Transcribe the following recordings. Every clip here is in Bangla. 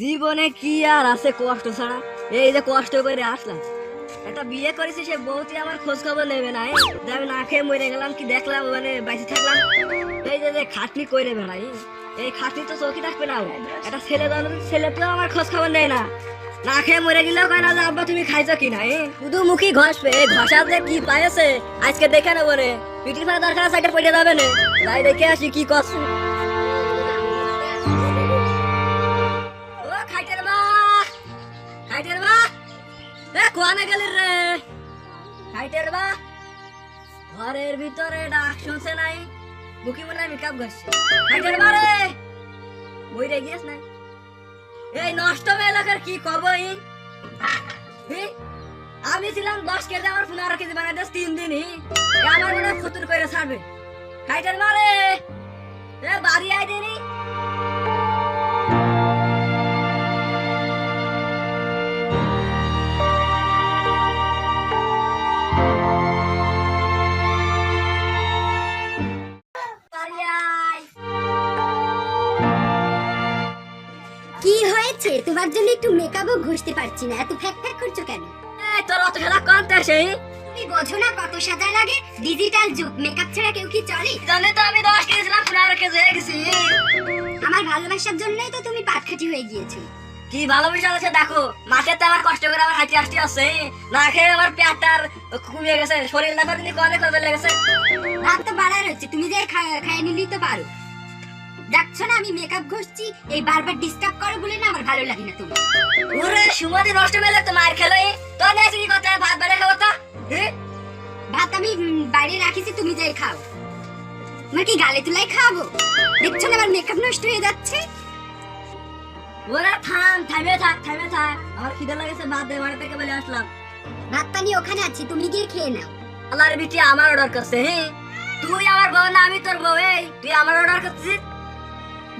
জীবনে কি আর আছে কষ্ট ছাড়া? এই যে কষ্ট করে আসলাম। একটা বিয়ে করেছি, সে বউতি আমার খোঁজ খবর নেবে না আমি না খেয়ে মরে গেলাম, কি দেখলাম মানে বাইসে থাকলাম। এই যে খাটনি করে বেড়াই, এই খাটনি তো চৌকি থাকবে না একটা ছেলে দাও ছেলে তো আমার খোঁজ খবর নেয় না। না খেয়ে মরে গেলেও কয় না যে, আব্বা, তুমি খাইছো কি না? শুধু মুখি ঘষবে ঘষা যে কি পাইছে আজকে দেখে নেব রে। পিটির ফাড়া দরকার সাইডে পড়ে যাবে না। তাই দেখে আসি কি করছে। খাইটের মা ঘরের ভিতরে ডাক শুনছে নাই? বুকি মনে হয় মেকআপ করছে। খাইটের মা রে? বই রে গিয়েছ নাই? এই নষ্ট এলাকার কি করব এই আমি ছিলাম দশ কেজি, আমার পনেরো কেজি বানাই দিস তিন দিনই আমার মনে হয় ফুতুর করে ছাড়বে। খাইটের মারে এ বাড়ি আই তোমার জন্য একটু মেকআপও ঘষতে পারছি না। এত ফ্যাক ফ্যাক করছ কেন? এই তোর অত খেলা কমতে সেই। তুমি বোঝো না কত সাজা লাগে ডিজিটাল যুগ। মেকআপ ছাড়া কেউ কি চলে? জানে তো আমি দশ কেজি ছিলাম পনেরো কেজি হয়ে গেছি। আমার ভালোবাসার জন্যই তো তুমি পাটখাটি হয়ে গিয়েছো। কি ভালোবাসা আছে দেখো। মাঠে তো আমার কষ্ট করে আমার হাঁটি হাঁটি আসছে না খেয়ে আমার পেটটা আর কমিয়ে গেছে। শরীর না করে অনেক কবে লেগেছে ভাত তো বাড়ার হচ্ছে তুমি যে খা- খাইয়ে নিলেই তো পারো। দেখছ না আমি মেকআপ ঘষছি এই বারবার ডিস্টার্ব করো বলে না আমার ভালো লাগে না তুমি ওরে সুমতি নষ্ট মেলে তো মার খেলো তোর নিয়ে কি কথা ভাত বেড়ে খাব তো? ভাত আমি বাইরে রাখিছি তুমি যাই খাও। তোমার কি গালে তুলাই খাওয়াবো? দেখছ না আমার মেকআপ নষ্ট হয়ে যাচ্ছে? ওরে থাম থামে থাক থামে থাক। আমার খিদে লাগেছে ভাত দে বাড়ি থেকে বলে আসলাম। ভাত পানি ওখানে আছে তুমি গিয়ে খেয়ে নাও। আল্লাহর বিটি আমার অর্ডার করছে হ্যাঁ? তুই আমার বউ না আমি তোর বউ এই? তুই আমার অর্ডার করছিস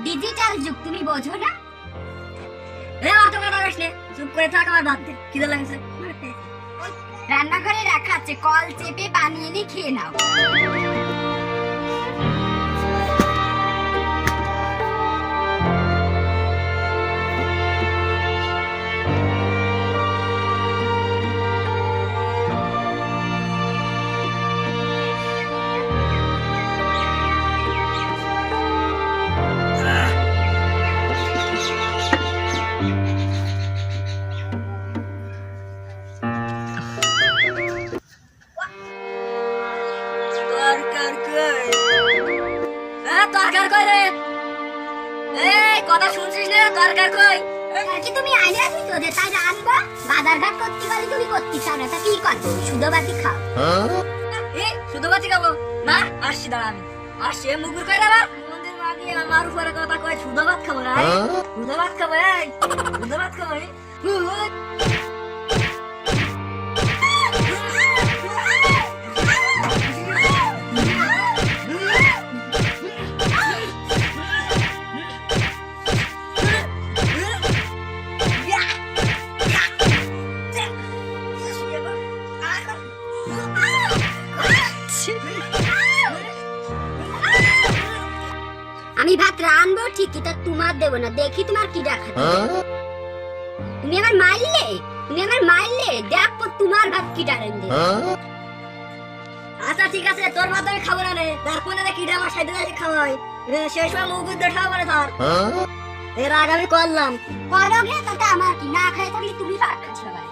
ডিজিটাল যুগ তুমি বোঝো না? এ অত কথা নে, চুপ করে থাক, আমার বাদ দে, খিদে লাগছে। রান্নাঘরে রাখা আছে, কল চেপে বানিয়ে নিয়ে খেয়ে নাও। তরকার কই এ তরকার কই রে? এই কথা শুনছিস না? তরকার কই? কি তুমি আইলে আসি তো যে তাই রানবো। বাজার ঘাট করতে পারি তুমি করতে চাও না তা কি করব শুধু বাতি খাও। এ শুধু বাতি খাব? না আসছি দাঁড়া আমি। আসছি মুগুর কই রে মন্দির মাগি আমার উপরে কথা কই শুধু ভাত খাব না শুধু ভাত খাব এই। শুধু ভাত খাব আমি ভাত রানবো ঠিকই তা তোমার দেবো না। দেখি তোমার কি দেখা তুমি আমার মারলে? তুমি আমার মারলে? দেখো তোমার ভাত কি ডারেন দে আচ্ছা ঠিক আছে তোর ভাত আমি খাব না রে। তারপরে রে কিডা আমার সাইডে যাই খাওয়াই। সেই সময় মুখ বুদ্ধ ঠাও মানে ধর। এর আগে আমি করলাম। করো গে তাতে আমার কি না খাই থাকলে তুমি পাট খাচ্ছ ভাই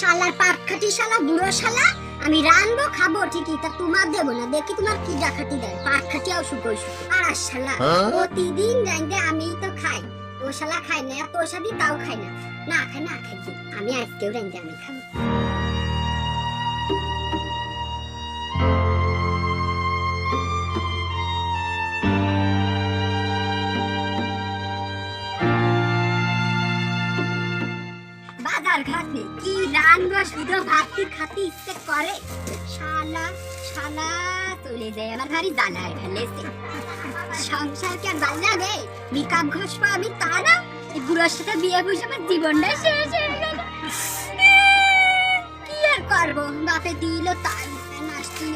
শালার পাট খাটি শালা বুড়ো শালা আমি রানবো খাব ঠিকই। তা তোমার দেবো না দেখি তোমার কি ডাকাতি দেয়। পাট খাটি আর শুকো শুকো আর শালা প্রতিদিন জানতে আমি তো খাই। ও শালা খাই না এত তোর সাথে তাও খাই না। না খাই না খাই আমি আজকেও জানতে আমি খাব। কি শুধু ভাত খাতে ইচ্ছে করে। শালা শালা, চলে যায় আমার ভারী জ্বালায় ফেলেছে। সংসার কি আর ভালো লাগে মেকআপ ঘষবো আমি তা না। এই বুড়োর সাথে বিয়ে বসে আমার জীবনটা শেষ হয়ে গেল। কি আর করব? বাপে দিল তাই। নাস্তি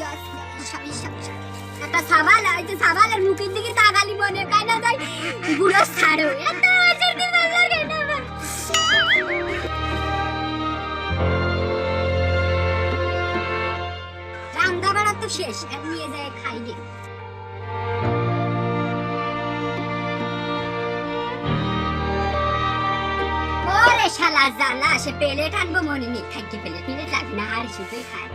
একটা সাবাল আছে সাবালের মুখের দিকে তাকালি মনে কায় না তাই বুড়ো ছাড়ো। যা সে প্লেট আনব মনে নেই থাকি প্লেট প্লেট লাগবে না আর শুধুই খায়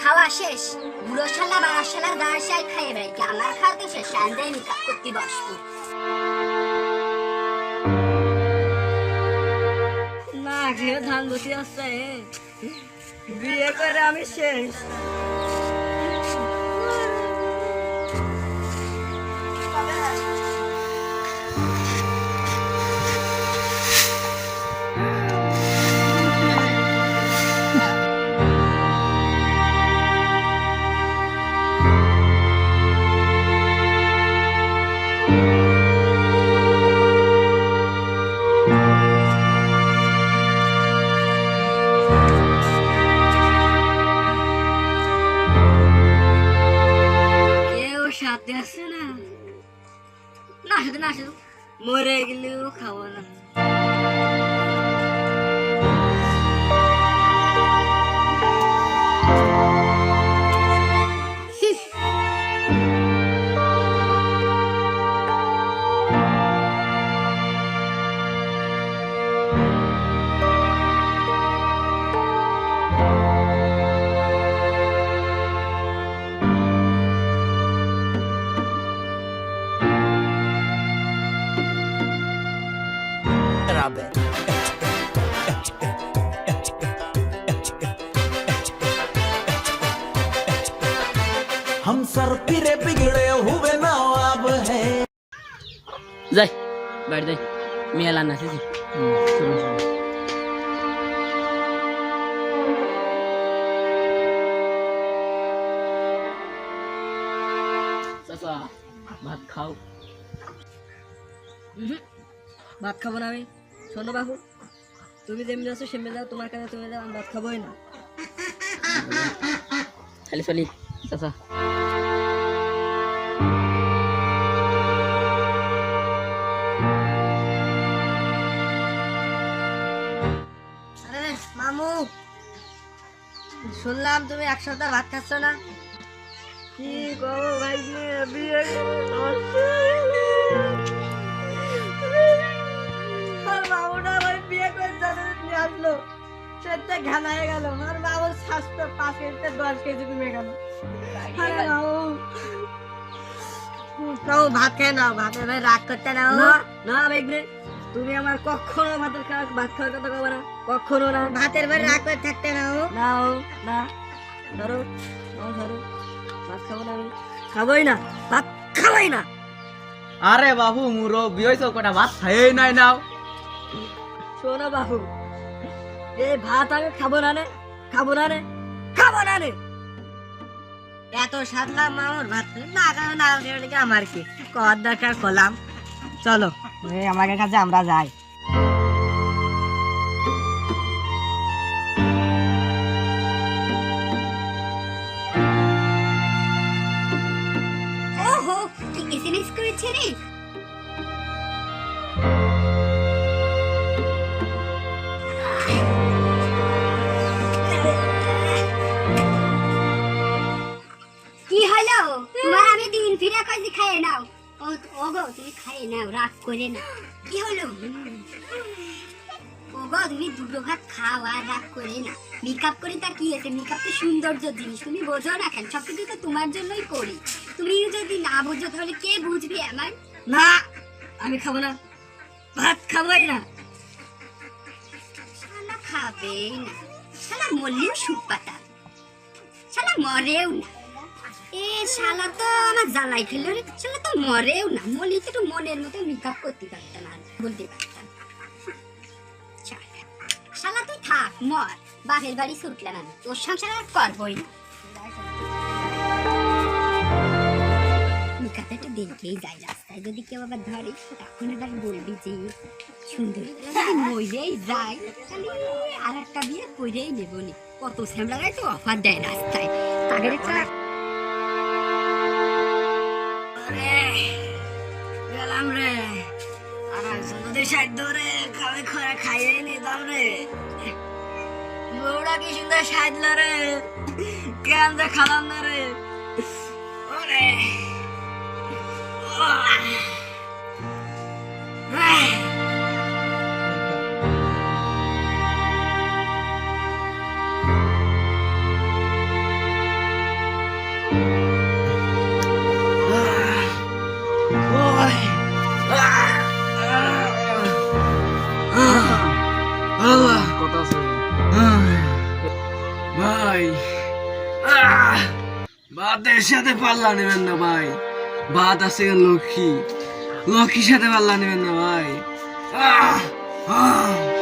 খাওয়া শেষ। বুড়ো শালা, বাড়া শালার শাই খাইয়ে বেড়াইকে আমার খাওয়া তো শেষ। নিকা করতে বসবো ধান বসে আসছে বিয়ে করে আমি শেষ। আসে না? না শুধু না শুধু মরে গেলেও খাব না। हम सर पिरे बिगड़े हुए नवाब हैं যাই বাড়ি যাই মেলা না শেষে চাচা ভাত খাও ভাত খাবো না আমি শোনো বাবু তুমি যেমনি আছো সেমনি যাও তোমার কাছে তুমি যাও আমি ভাত খাবোই না খালি চলি চাচা। মামু। শুনলাম তুমি এক সপ্তাহ ভাত খাচ্ছ না। কি করব ভাই বিয়ে মামুটা আমার বিয়ে করে আসলো। সেটা গেল। স্বাস্থ্য পাঁচ কেজিতে দশ কেজি কমে গেল। আরে মামু তাও ভাত খেয়ে নাও ভাতের ভাই রাগ করতে নাও। না। তুমি আমার কখনো ভাতের খাওয়া ভাত খাওয়ার কথা কবে না। কখনো না। ভাতের ভাই রাগ করে থাকতে নাও। নাও না। ধরো নাও ধরো। ভাত খাব না আমি। খাবোই না। ভাত খাবোই না। আরে বাবু মুরো বিয়েছ কটা ভাত খাই নাই নাও। শোনো বাবু এই ভাত আমি খাব না রে, খাব না রে, খাব না রে। এত সাতলাম মামুর ভাত না খাব, না আমার কি? কর দরকার করলাম। চলো এই আমাদের কাছে আমরা যাই। করেছে রে। ফিরে কাজে খাইয়ে নাও। ও ওগো তুমি খাইয়ে নাও রাগ করে না। কি হলো? ওগো তুমি দুটো ভাত খাও আর রাগ করে না। মেকআপ করে তা কি আছে? মেকআপ তো সৌন্দর্য জিনিস। তুমি বোঝো না কেন? সব কিছু তো তোমার জন্যই করি। তুমি যদি না বুঝো তাহলে কে বুঝবে আমার? না আমি খাব না। ভাত খাবোই না। শালা খাবে না। শালা মরলেও সুখ পাতা। শালা মরেও না। এ শালা তো আমার জ্বালাই রে। শালা তো মরেও না। একটু মনের মতো মেকআপ করতে পারতাম আর বলতে পারতাম শালা। তুই থাক, মর। বাপের বাড়ি ছুটলাম আমি। তোর সংসার আর করবই দেখেই যাই রাস্তায়। যদি কেউ আবার ধরে, তখন আবার বলবি যে, সুন্দর মরেই তাহলে আর একটা বিয়ে করেই নেব নি। কত শ্যামলারাই তো অফার দেয় রাস্তায়। তাকে একটা আরে, গেলাম রে। যদি সাইড ধরে রে বউটা কি সুন্দর সাজল রে। কেন যে খালাম না রে। ওরে। ভাতের সাথে পাল্লা নেবেন না ভাই বাদ আছে লক্ষ্মী লক্ষ্মীর সাথে পাল্লা নেবেন না ভাই আহ! আহ!